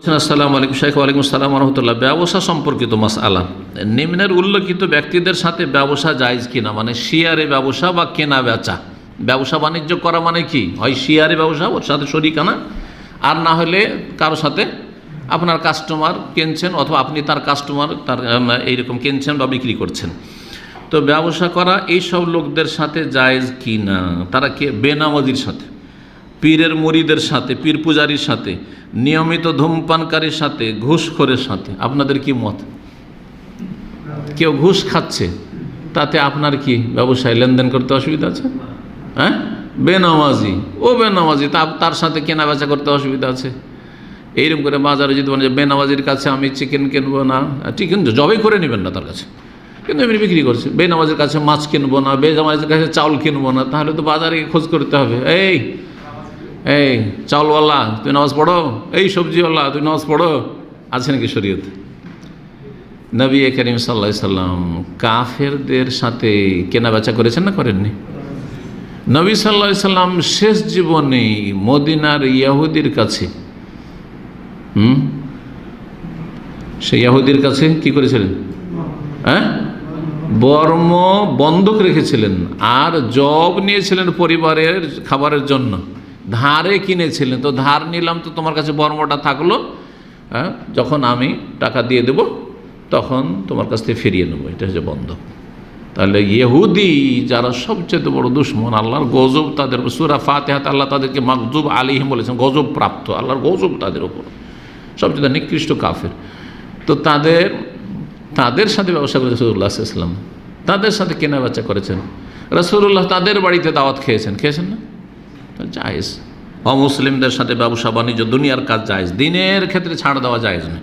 আসসালামু আলাইকুম শেখ ওয়ালাইকুম আসসালাম রহমতুল্লাহ ব্যবসা সম্পর্কিত মাস আলা নিম্নের উল্লেখিত ব্যক্তিদের সাথে ব্যবসা জায়জ কিনা? মানে শিয়ারে ব্যবসা বা কেনা বেচা? ব্যবসা বাণিজ্য করা মানে কি? হয় শিয়ারে ব্যবসা, ওর সাথে শরিকানা। আর না হলে কারও সাথে আপনার কাস্টমার কিনছেন অথবা আপনি তার কাস্টমার, তার এইরকম কিনছেন বা বিক্রি করছেন। তো ব্যবসা করা এইসব লোকদের সাথে জায়েজ কি না তারা কে? বেনামাজির সাথে। পীরের মুড়িদের সাথে, পীর পূজারীর সাথে, নিয়মিত ধূমপানকারীর সাথে, ঘুষখোরের সাথে। আপনাদের কি মত? কেউ ঘুষ খাচ্ছে, তাতে আপনার কি ব্যবসায় লেনদেন করতে অসুবিধা আছে? হ্যাঁ? বেনামাজি, ও বেনামাজি তার সাথে কেনা বেচা করতে অসুবিধা আছে। এইরকম করে বাজারে যদি বলেন যে বেনামাজির কাছে আমি চিকেন কিনবো না চিকেন জবাই করে নেবেন না তার কাছে। কিন্তু এমনি বিক্রি করছে, বেনামাজের কাছে মাছ কিনবো না, বেনামাজের কাছে চাউল কিনবো না, তাহলে তো বাজারে খোঁজ করতে হবে। এই এই চাউলওয়ালা তুই নামাজ পড়ো? এই সবজিওয়ালা তুই নামাজ পড়ো? আছে নাকি শরীয়ত? নবী করিম সাল্লা সাল্লাম কাফেরদের সাথে কেনা বেচা করেছেন না করেননি? নবী সাল্লা সাল্লাম শেষ জীবনে মদিনার ইয়াহুদির কাছে, হুম? সে ইয়াহুদির কাছে কি করেছিলেন? হ্যাঁ? বর্ম বন্ধক রেখেছিলেন আর জব নিয়েছিলেন পরিবারের খাবারের জন্য। ধারে কিনেছিলেন, তো ধার নিলাম তো তোমার কাছে বর্মটা থাকল হ্যাঁ যখন আমি টাকা দিয়ে দেব, তখন তোমার কাছ থেকে ফিরিয়ে নেব, এটা হচ্ছে বন্ধ। তাহলে ইহুদি যারা সবচেয়ে বড় দুশ্মন, আল্লাহর গজব তাদের সুরা ফাতেহাত আল্লাহ তাদেরকে মাকজুব আলিহিম বলেছেন, গজব প্রাপ্ত, আল্লাহর গজব তাদের উপর, সবচেয়ে নিকৃষ্ট কাফের। তো তাদের তাদের সাথে ব্যবসা করেছে রসুল্লাহ ইসলাম তাদের সাথে কেনা বেচা করেছেন। রসুল্লাহ তাদের বাড়িতে দাওয়াত খেয়েছেন খেয়েছেন না? জায়েজ। অমুসলিমদের সাথে ব্যবসা বাণিজ্য দুনিয়ার কাজ জায়েজ। দিনের ক্ষেত্রে ছাড় দেওয়া জায়েজ নেই